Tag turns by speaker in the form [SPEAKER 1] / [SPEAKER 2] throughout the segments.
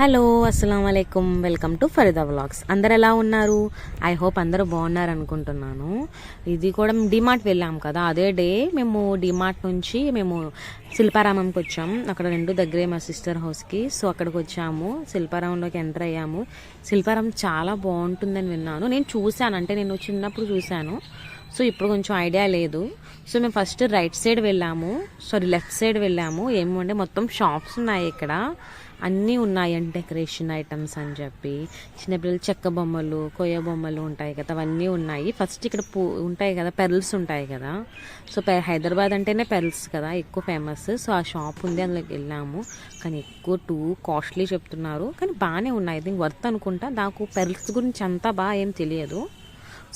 [SPEAKER 1] Hello అస్సలం అయికం welcome to Farida vlogs. అందరు ఎలా ఉన్నారు? ఐ హోప్ అందరూ బాగున్నారు అనుకుంటున్నాను ఇది కూడా డిమార్ట్ వెళ్ళాం కదా అదే డే మేము డిమార్ట్ నుంచి మేము శిల్పారామంకి వచ్చాం. అక్కడ రెండు దగ్గరే మా సిస్టర్ హౌస్కి. సో అక్కడికి వచ్చాము. శిల్పారామంలోకి ఎంటర్ అయ్యాము. శిల్పారామం చాలా బాగుంటుందని విన్నాను. నేను చూశాను అంటే నేను చిన్నప్పుడు చూశాను. సో ఇప్పుడు కొంచెం ఐడియా లేదు. సో మేము ఫస్ట్ రైట్ సైడ్ వెళ్ళాము. సారీ లెఫ్ట్ సైడ్ వెళ్ళాము. ఏమంటే మొత్తం షాప్స్ ఉన్నాయి ఇక్కడ. అన్నీ ఉన్నాయండి డెకరేషన్ ఐటమ్స్ అని చెప్పి. చిన్నపిల్లలు చెక్క బొమ్మలు కొయ్య బొమ్మలు ఉంటాయి కదా అవన్నీ ఉన్నాయి. ఫస్ట్ ఇక్కడ పూ ఉంటాయి కదా పెరల్స్ ఉంటాయి కదా. సో పె- హైదరాబాద్ అంటేనే పెరల్స్ కదా ఎక్కువ ఫేమస్ సో ఆ షాప్ ఉంది అందులోకి వెళ్ళాము. కానీ ఎక్కువ టూ కాస్ట్లీ చెప్తున్నారు. కానీ బాగానే ఉన్నాయి. దీనికి వర్త్ అనుకుంటా. నాకు పెరల్స్ గురించి అంతా బాగా ఏం తెలియదు.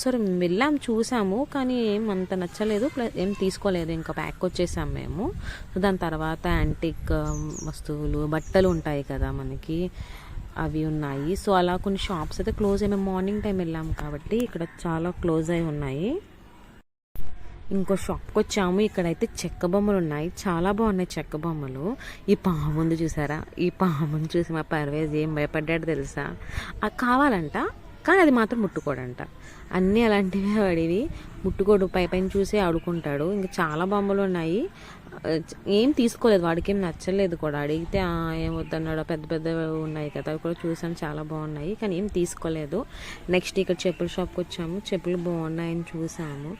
[SPEAKER 1] సో వెళ్ళాం చూసాము కానీ ఏం అంత నచ్చలేదు. ప్లస్ ఏం తీసుకోలేదు. ఇంకా బ్యాక్ వచ్చేసాం మేము. సో దాని తర్వాత యాంటిక్ వస్తువులు బట్టలు ఉంటాయి కదా మనకి. అవి ఉన్నాయి. సో అలా కొన్ని షాప్స్ అయితే క్లోజ్ అయ్యి మేము మార్నింగ్ టైం వెళ్ళాం కాబట్టి ఇక్కడ చాలా క్లోజ్ అయి ఉన్నాయి. ఇంకో షాప్కి వచ్చాము. ఇక్కడైతే చెక్క బొమ్మలు ఉన్నాయి. చాలా బాగున్నాయి చెక్క బొమ్మలు. ఈ పాముంది చూసారా? ఈ పాముని చూసి మా పర్వేజ్ ఏం భయపడ్డాడు తెలుసా? కావాలంట. కానీ అది మాత్రం ముట్టుకోడంట. అన్నీ అలాంటివే వాడివి. ముట్టుకోడు పై పైన చూసి ఆడుకుంటాడు. ఇంకా చాలా బొమ్మలు ఉన్నాయి. ఏం తీసుకోలేదు వాడికి ఏం నచ్చలేదు కూడా. అడిగితే ఏమవుతున్నాడో ఏం వద్దన్నాడు పెద్ద పెద్దవి ఉన్నాయి కదా అవి కూడా చూసాను చాలా బాగున్నాయి. కానీ ఏం తీసుకోలేదు. నెక్స్ట్ ఇక్కడ చెప్పుల షాప్కి వచ్చాము. చెప్పులు బాగున్నాయని చూసాము.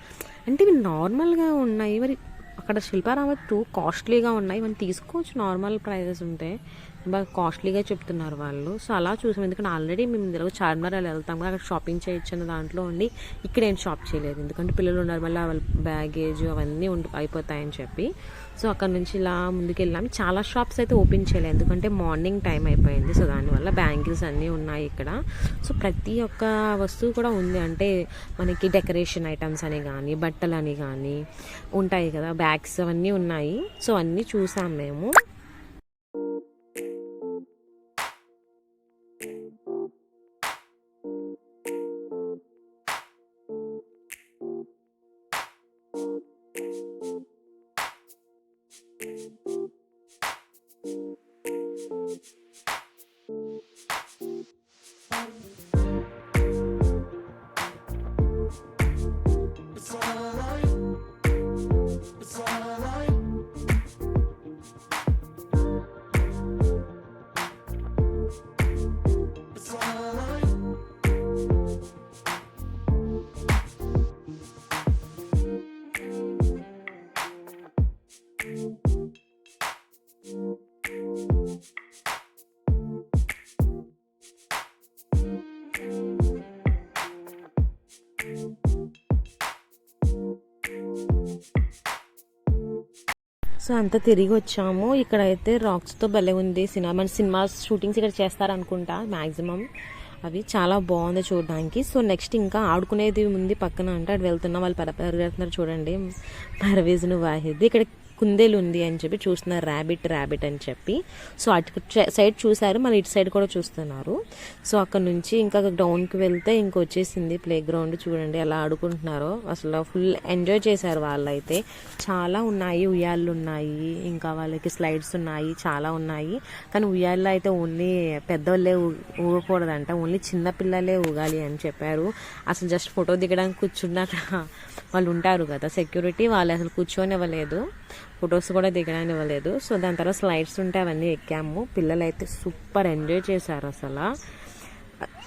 [SPEAKER 1] అంటే ఇవి నార్మల్గా ఉన్నాయి. మరి అక్కడ శిల్పారామ టూ కాస్ట్లీగా ఉన్నాయి. మనం తీసుకోవచ్చు నార్మల్ ప్రైజెస్ ఉంటే. బాగా కాస్ట్లీగా చెప్తున్నారు వాళ్ళు. సో అలా చూసాం. ఎందుకంటే ఆల్రెడీ మేము ఇందులో చార్మినార్ అలా వెళ్తాం. కదా అక్కడ షాపింగ్ చేయొచ్చు అన్న దాంట్లో ఉండి ఇక్కడ ఏం షాప్ చేయలేదు. ఎందుకంటే పిల్లలు ఉన్నారు మళ్ళీ వాళ్ళ బ్యాగేజ్ అవన్నీ ఉండి అయిపోతాయని చెప్పి. సో అక్కడ నుంచి ఇలా ముందుకెళ్ళాము చాలా షాప్స్ అయితే ఓపెన్ చేయలేదు. ఎందుకంటే మార్నింగ్ టైం అయిపోయింది. సో దానివల్ల బ్యాంగిల్స్ అన్నీ ఉన్నాయి ఇక్కడ. సో ప్రతి ఒక్క వస్తువు కూడా ఉంది. అంటే మనకి డెకరేషన్ ఐటమ్స్ అని కానీ బట్టలు అని కానీ ఉంటాయి కదా బ్యాగ్స్ అవన్నీ ఉన్నాయి. సో అన్నీ చూసాం మేము. సో అంతా తిరిగి వచ్చాము. ఇక్కడైతే రాక్స్తో భలే ఉంది సినిమా. మన సినిమా షూటింగ్స్ ఇక్కడ చేస్తారనుకుంటా మ్యాక్సిమం అవి చాలా బాగుంది చూడడానికి. సో నెక్స్ట్ ఇంకా ఆడుకునేది ఉంది పక్కన. అంటే అటు వెళ్తున్నా వాళ్ళు పర పరిగెడుతున్నారు చూడండి. పర్వేజ్ను వాహిద్. ఇక్కడ కుందేలు ఉంది అని చెప్పి చూస్తున్నారు ర్యాబిట్ ర్యాబిట్ అని చెప్పి. సో అటు సైడ్ చూసారు మళ్ళీ ఇటు సైడ్ కూడా చూస్తున్నారు. సో అక్కడ నుంచి ఇంకా గ్రౌండ్కి వెళ్తే ఇంక వచ్చేసింది ప్లే గ్రౌండ్ చూడండి ఎలా ఆడుకుంటున్నారో. అసలు ఫుల్ ఎంజాయ్ చేశారు వాళ్ళైతే. చాలా ఉన్నాయి ఉయ్యాళ్ళు ఉన్నాయి ఇంకా వాళ్ళకి స్లైడ్స్ ఉన్నాయి చాలా ఉన్నాయి. కానీ ఉయ్యాల్లో అయితే ఓన్లీ పెద్దవాళ్ళే ఊగకూడదంట. ఓన్లీ చిన్నపిల్లలే ఊగాలి అని చెప్పారు. అసలు జస్ట్ ఫోటో దిగడానికి కూర్చున్నాక వాళ్ళు ఉంటారు కదా. సెక్యూరిటీ వాళ్ళు అసలు కూర్చొని ఇవ్వలేదు ఫొటోస్ కూడా దిగడానికి ఇవ్వలేదు సో దాని తర్వాత స్లైడ్స్ ఉంటే అవన్నీ ఎక్కాము. పిల్లలు అయితే సూపర్ ఎంజాయ్ చేశారు అసలు.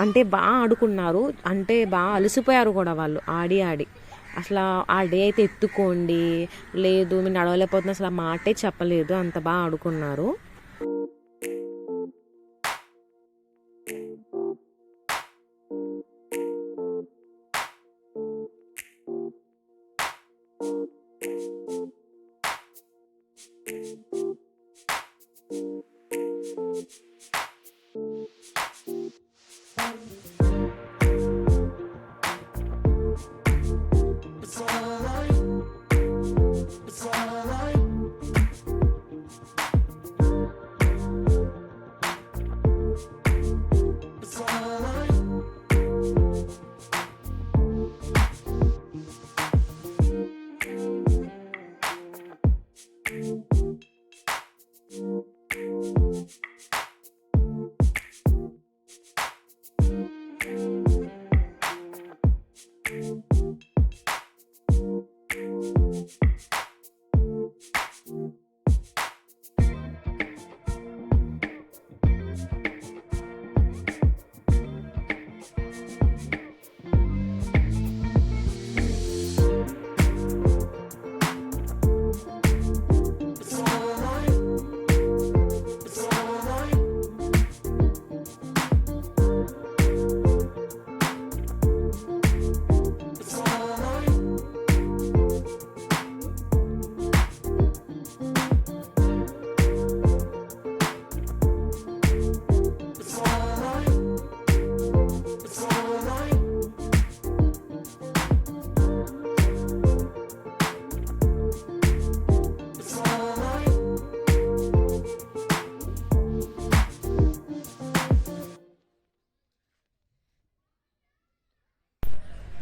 [SPEAKER 1] అంటే బాగా ఆడుకున్నారు. అంటే బాగా అలసిపోయారు కూడా వాళ్ళు ఆడి ఆడి. అసలు ఆ డే అయితే ఎత్తుకోండి. లేదు మీరు నడవలేకపోతున్నా అసలు ఆ మాటే చెప్పలేదు. అంత బాగా ఆడుకున్నారు. Thank you.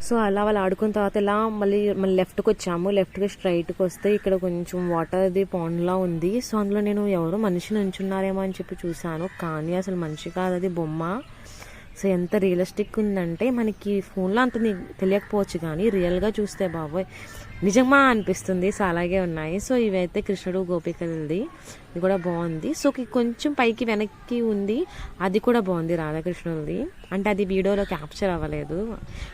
[SPEAKER 1] సో అలా వాళ్ళు ఆడుకున్న తర్వాత ఇలా మళ్ళీ మళ్ళీ లెఫ్ట్కి వచ్చాము. లెఫ్ట్కి స్ట్రైట్కి వస్తే ఇక్కడ కొంచెం వాటర్ది పాండ్లా ఉంది. సో అందులో నేను ఎవరు మనిషి నుంచున్నారేమో అని చెప్పి చూశాను. కానీ అసలు మనిషి కాదు అది బొమ్మ. సో ఎంత రియలిస్టిక్ ఉందంటే మనకి ఫోన్లో అంత తెలియకపోవచ్చు కానీ రియల్గా చూస్తే బాబోయ్. నిజమా అనిపిస్తుంది. సో అలాగే ఉన్నాయి. సో ఇవైతే కృష్ణుడు గోపికలది. ఇది కూడా బాగుంది. సో కొంచెం పైకి వెనక్కి ఉంది. అది కూడా బాగుంది రాధాకృష్ణులది అంటే అది వీడియోలో క్యాప్చర్ అవ్వలేదు.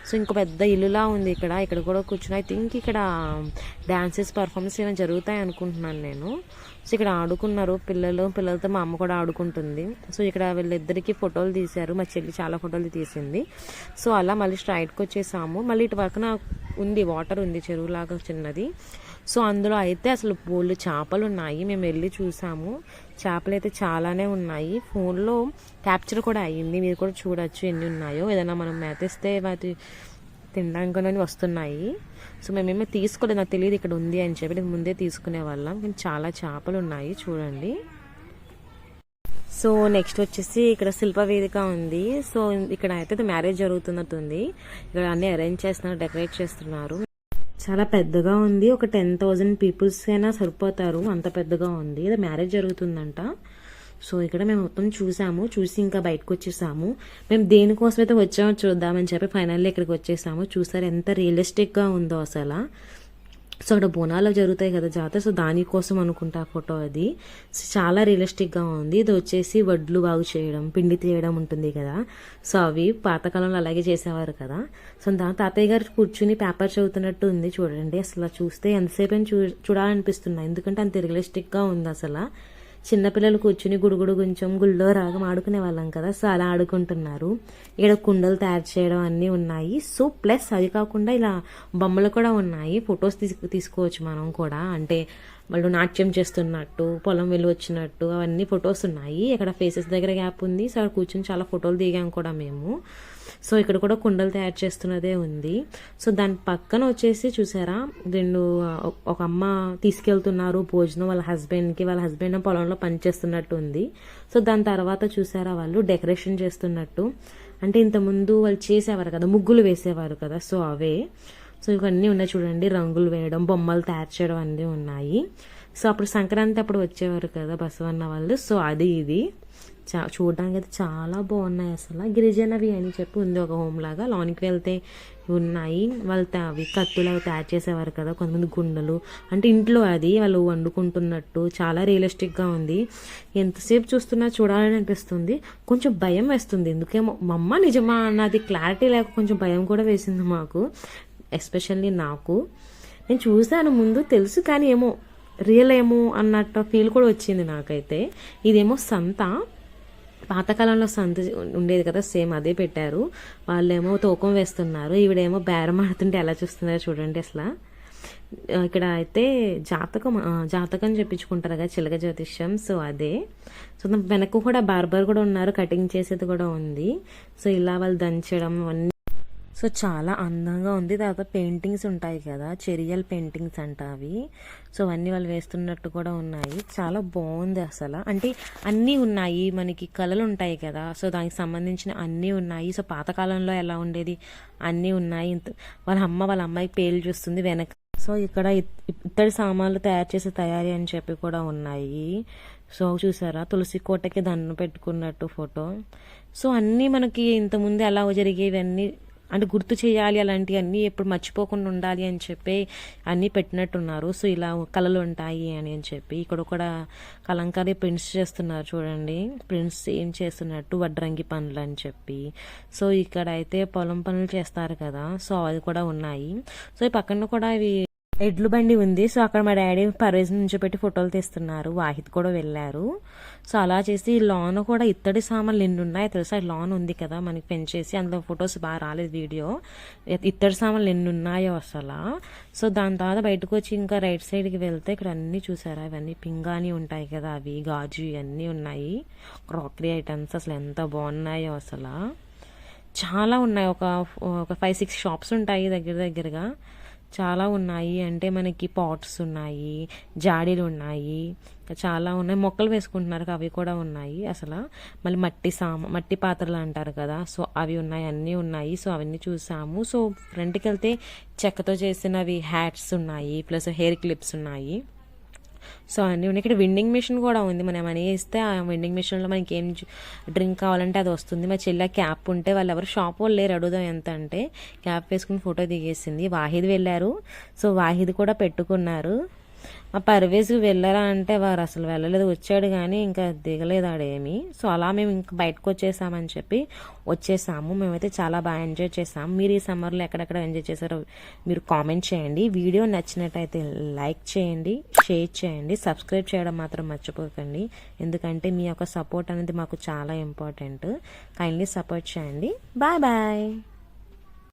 [SPEAKER 1] సో ఇంకో పెద్ద ఇల్లులా ఉంది ఇక్కడ. ఇక్కడ కూడా కూర్చుని ఐ థింక్ ఇక్కడ డ్యాన్సెస్ పర్ఫార్మెన్స్ ఏమైనా జరుగుతాయి అనుకుంటున్నాను నేను. సో ఇక్కడ ఆడుకున్నారు పిల్లలు. పిల్లలతో మా అమ్మ కూడా ఆడుకుంటుంది. సో ఇక్కడ వీళ్ళిద్దరికీ ఫోటోలు తీశారు. మా చెల్లి చాలా ఫోటోలు తీసింది. సో అలా మళ్ళీ స్ట్రైట్కి వచ్చేసాము. మళ్ళీ ఇటు పక్కన ఉంది వాటర్ ఉంది చెరువులాగా చిన్నది. సో అందులో అయితే అసలు బోళ్ళు చేపలు ఉన్నాయి మేము వెళ్ళి చూసాము. చేపలు అయితే చాలానే ఉన్నాయి. ఫోన్లో క్యాప్చర్ కూడా అయ్యింది. మీరు కూడా చూడొచ్చు ఎన్ని ఉన్నాయో. ఏదైనా మనం మేతేస్తే వాటి తినడానికి వస్తున్నాయి. సో మేమేమో తీసుకోలేదు. నాకు తెలియదు ఇక్కడ ఉంది అని చెప్పి. నేను ముందే తీసుకునే వాళ్ళం. కానీ చాలా చేపలు ఉన్నాయి చూడండి. సో నెక్స్ట్ వచ్చేసి ఇక్కడ శిల్ప వేదిక ఉంది. సో ఇక్కడ అయితే మ్యారేజ్ జరుగుతున్నట్టుంది. ఇక్కడ అన్ని అరేంజ్ చేస్తున్నారు డెకరేట్ చేస్తున్నారు. చాలా పెద్దగా ఉంది. ఒక టెన్ థౌజండ్ పీపుల్స్ అయినా సరిపోతారు. అంత పెద్దగా ఉంది. ఏదో మ్యారేజ్ జరుగుతుందంట. సో ఇక్కడ మేము మొత్తం చూసాము. చూసి ఇంకా బయటకు వచ్చేసాము. మేము దేనికోసం అయితే వచ్చామో చూద్దామని చెప్పి ఫైనల్లీ ఇక్కడికి వచ్చేసాము. చూసారు ఎంత రియలిస్టిక్గా ఉందో అసలు. సో అక్కడ బోనాలు జరుగుతాయి కదా జాతర. సో దానికోసం అనుకుంటా ఫోటో అది. సో చాలా రియలిస్టిక్గా ఉంది. ఇది వచ్చేసి వడ్లు బాగు చేయడం పిండి తీయడం ఉంటుంది కదా. సో అవి పాతకాలంలో అలాగే చేసేవారు కదా. సో దా తాతయ్య గారు కూర్చుని పేపర్ చదువుతున్నట్టు ఉంది చూడండి. అసలు చూస్తే ఎంతసేపు అయినా చూ చూడాలనిపిస్తున్నాయి ఎందుకంటే అంత రియలిస్టిక్గా ఉంది అసలు. చిన్నపిల్లలు కూర్చుని గుడుగుడు కొంచెం గుళ్ళో రాగం ఆడుకునే వాళ్ళం కదా సో అలా ఆడుకుంటున్నారు. ఇక్కడ కుండలు తయారు చేయడం అన్నీ ఉన్నాయి. సో ప్లస్ అది కాకుండా ఇలా బొమ్మలు కూడా ఉన్నాయి. ఫొటోస్ తీసు తీసుకోవచ్చు మనం కూడా. అంటే వాళ్ళు నాట్యం చేస్తున్నట్టు పొలం వెళ్ళి వచ్చినట్టు అవన్నీ ఫొటోస్ ఉన్నాయి. ఇక్కడ ఫేసెస్ దగ్గర గ్యాప్ ఉంది. సో అక్కడ కూర్చొని చాలా ఫోటోలు దిగాం కూడా మేము. సో ఇక్కడ కూడా కుండలు తయారు చేస్తున్నదే ఉంది. సో దాని పక్కన వచ్చేసి చూసారా రెండు ఒక- అమ్మ తీసుకెళ్తున్నారు భోజనం వాళ్ళ హస్బెండ్కి వాళ్ళ హస్బెండ్ పొలంలో పనిచేస్తున్నట్టు ఉంది. సో దాని తర్వాత చూసారా వాళ్ళు డెకరేషన్ చేస్తున్నట్టు. అంటే ఇంతకుముందు వాళ్ళు చేసేవారు కదా ముగ్గులు వేసేవారు కదా సో అవే. సో ఇవన్నీ ఉన్నాయి చూడండి రంగులు వేయడం బొమ్మలు తయారు చేయడం అన్నీ ఉన్నాయి. సో అప్పుడు సంక్రాంతి అప్పుడు వచ్చేవారు కదా బసవన్న వాళ్ళు సో అది ఇది. చా చూడడానికి అయితే చాలా బాగున్నాయి అసలు. గిరిజనవి అని చెప్పి ఉంది ఒక హోమ్ లాగా. లోనికి వెళ్తే ఉన్నాయి. వాళ్ళు అవి కత్తులు అవి తయారు చేసేవారు కదా. కొంతమంది గుండెలు. అంటే ఇంట్లో అది వాళ్ళు వండుకుంటున్నట్టు చాలా రియలిస్టిక్గా ఉంది. ఎంతసేపు చూస్తున్నా చూడాలని అనిపిస్తుంది. కొంచెం భయం వేస్తుంది. ఎందుకేమో మా అమ్మ నిజమా అన్నది క్లారిటీ లేక కొంచెం భయం కూడా వేసింది మాకు. ఎస్పెషల్లీ నాకు. నేను చూశాను ముందు తెలుసు కానీ ఏమో రియల్ ఏమో అన్నట్టు ఫీల్ కూడా వచ్చింది నాకైతే. ఇదేమో సంత. పాతకాలంలో సంత ఉండేది కదా సేమ్ అదే పెట్టారు. వాళ్ళేమో తూకం వేస్తున్నారు. ఈవిడేమో బేరం ఆడుతుంటే ఎలా చూస్తున్నారో చూడండి అసలు. ఇక్కడ అయితే జాతకం జాతకం చెప్పించుకుంటారు కదా చిలక జ్యోతిష్యం. సో అదే. సో వెనక్కు వెనక కూడా బార్బర్ కూడా ఉన్నారు కటింగ్ చేసేది కూడా ఉంది. సో ఇలా వాళ్ళు దంచడం అన్నీ సో చాలా అందంగా ఉంది. తర్వాత పెయింటింగ్స్ ఉంటాయి కదా చెరియల్ పెయింటింగ్స్ అంట అవి. సో అన్నీ వాళ్ళు వేస్తున్నట్టు కూడా ఉన్నాయి. చాలా బాగుంది అసలు. అంటే అన్నీ ఉన్నాయి. మనకి కళలు ఉంటాయి కదా సో దానికి సంబంధించిన అన్నీ ఉన్నాయి. సో పాతకాలంలో ఎలా ఉండేది? అన్నీ ఉన్నాయి. ఇంత- వాళ్ళ అమ్మ వాళ్ళ అమ్మాయి పేర్లు చూస్తుంది వెనక. సో ఇక్కడ ఇత్తడి సామాన్లు తయారు చేసే తయారీ అని చెప్పి కూడా ఉన్నాయి. సో చూసారా? తులసి కోటకి దండం పెట్టుకున్నట్టు ఫోటో. సో అన్నీ మనకి ఇంతకుముందు ఎలా జరిగేవన్నీ అంటే గుర్తు చేయాలి అలాంటివన్నీ ఎప్పుడు మర్చిపోకుండా ఉండాలి అని చెప్పి అన్నీ పెట్టినట్టున్నారు. సో ఇలా కళలు ఉంటాయి అని అని చెప్పి ఇక్కడ కూడా కలంకారీ ప్రింట్స్ చేస్తున్నారు చూడండి. ప్రింట్స్ ఏం చేస్తున్నట్టు వడ్రంగి పనులు అని చెప్పి. సో ఇక్కడ అయితే పొలం పనులు చేస్తారు కదా. సో అవి కూడా ఉన్నాయి. సో ఈ పక్కన కూడా ఇవి ఎడ్లు బండి ఉంది. సో అక్కడ మా డాడీ పర్వేజ్ నుంచి పెట్టి ఫోటోలు తీస్తున్నారు. వాహిద్ కూడా వెళ్ళారు. సో అలా చేసి లాన్ కూడా ఇత్తడి సామాన్లు ఎన్ని ఉన్నాయి. తెలుసా? లాన్ ఉంది కదా మనకి పెంచేసి అందులో ఫొటోస్ బాగా రాలేదు వీడియో. ఇత్తడి సామాన్లు ఎన్ని ఉన్నాయో అసలు? సో దాని తర్వాత బయటకు వచ్చి ఇంకా రైట్ సైడ్కి వెళ్తే ఇక్కడ అన్నీ చూసారా? ఇవన్నీ పింగాని ఉంటాయి కదా అవి గాజు ఇవన్నీ ఉన్నాయి. క్రాకరీ ఐటమ్స్ అసలు ఎంత బాగున్నాయో అసలు. చాలా ఉన్నాయి. ఒక ఒక ఫైవ్ సిక్స్ షాప్స్ ఉంటాయి దగ్గర దగ్గరగా. చాలా ఉన్నాయి. అంటే మనకి పాట్స్ ఉన్నాయి జాడీలు ఉన్నాయి చాలా ఉన్నాయి. మొక్కలు వేసుకుంటున్నారు అవి కూడా ఉన్నాయి అసలు. మళ్ళీ మట్టి సామ మట్టి పాత్రలు అంటారు కదా సో అవి ఉన్నాయి అన్నీ ఉన్నాయి. సో అవన్నీ చూసాము. సో ఫ్రంట్కి వెళ్తే చెక్కతో చేసినవి హ్యాట్స్ ఉన్నాయి ప్లస్ హెయిర్ క్లిప్స్ ఉన్నాయి. సో అన్నీ ఉన్నాయి ఇక్కడ వెండింగ్ మిషన్ కూడా ఉంది. మనం మనీ ఇస్తే ఆ వెండింగ్ మిషన్లో మనకి ఏం డ్రింక్ కావాలంటే అది వస్తుంది. మా చెల్లి క్యాప్ ఉంటే వాళ్ళు ఎవరు షాప్ వాళ్ళు లేరు. అడుగుదాం ఎంత అంటే క్యాప్ వేసుకుని ఫోటో దిగేసింది. వాహిద్ వెళ్ళారు. సో వాహిద్ కూడా పెట్టుకున్నారు. మా పర్వేజ్ వెళ్ళారా అంటే వారు అసలు వెళ్ళలేదు వచ్చాడు కానీ ఇంకా దిగలేదు ఆడేమి. సో అలా మేము ఇంకా బయటకు వచ్చేసామని చెప్పి వచ్చేసాము. మేమైతే చాలా బాగా ఎంజాయ్ చేసాము మీరు ఈ సమ్మర్లో ఎక్కడెక్కడ ఎంజాయ్ చేశారో మీరు కామెంట్ చేయండి. వీడియో నచ్చినట్టయితే లైక్ చేయండి షేర్ చేయండి. సబ్స్క్రైబ్ చేయడం మాత్రం మర్చిపోకండి. ఎందుకంటే మీ యొక్క సపోర్ట్ అనేది మాకు చాలా ఇంపార్టెంట్. కైండ్లీ సపోర్ట్ చేయండి. Bye bye